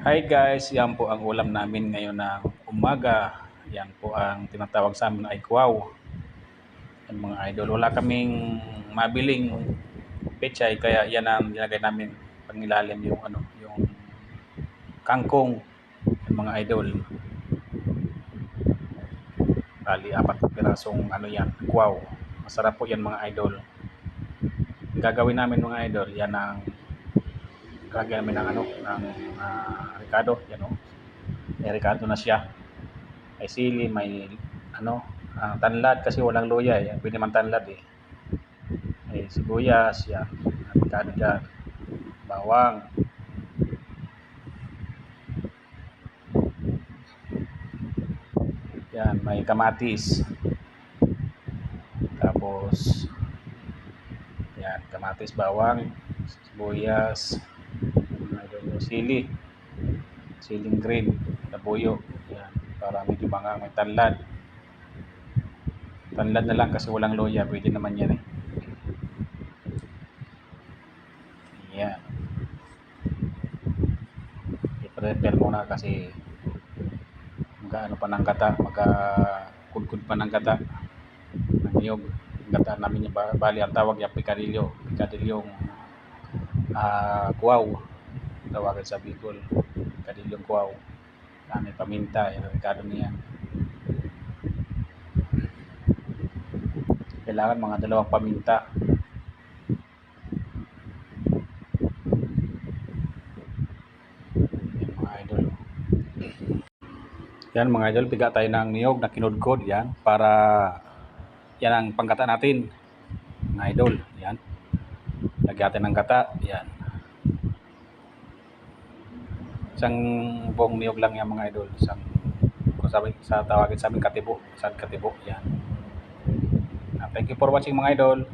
Hi guys, yan po ang ulam namin ngayon ng umaga. Yan po ang tinatawag sa amin ay kwaw. Yan mga idol, wala kaming mabiling pechay kaya yan ang nilagay namin pangilalim yung ano, yung kangkong yan mga idol. Bali, apat na pirasong ano yan, kwaw. Masarap po yan mga idol. Gagawin namin mga idol, yan ang Lagyan namin ng ano, ng uh, Ricardo, yan o. May Ricardo na siya. May sili, may ano, ah, tanlad kasi walang luya eh. Pwede man tanlad eh. May sibuyas, yan. Ricardo dyan. Bawang. Yan, may kamatis. Tapos, yan, kamatis, bawang, sibuyas, sili, siling green, labuyo, yan, para medyo mga may tanlad. Tanlad na lang kasi walang loya, pwede naman yan eh. Yan. I-prepare muna kasi mag-ano pa ng gata, magkakudkud pa ng gata ng niyog. Ang gata namin yung ba- bali ang tawag yung picadillo. Picadilyong ah kuwaw. Tawagan sa Bicol. Picadilyong kuwaw. Dami paminta, yung rekado niya. Kailangan mga dalawang paminta. Yan mga idol. Yan mga idol, piga tayo ng niyog na kinudkod yan para yan ang panggata natin. Mga idol, yan. Natin ng gata, yan. Isang buong niyog lang yan mga idol. Isang, kung sabi, sa tawagin sa amin, katibo. Isang katibo, yan. Ah, Thank you for watching mga idol.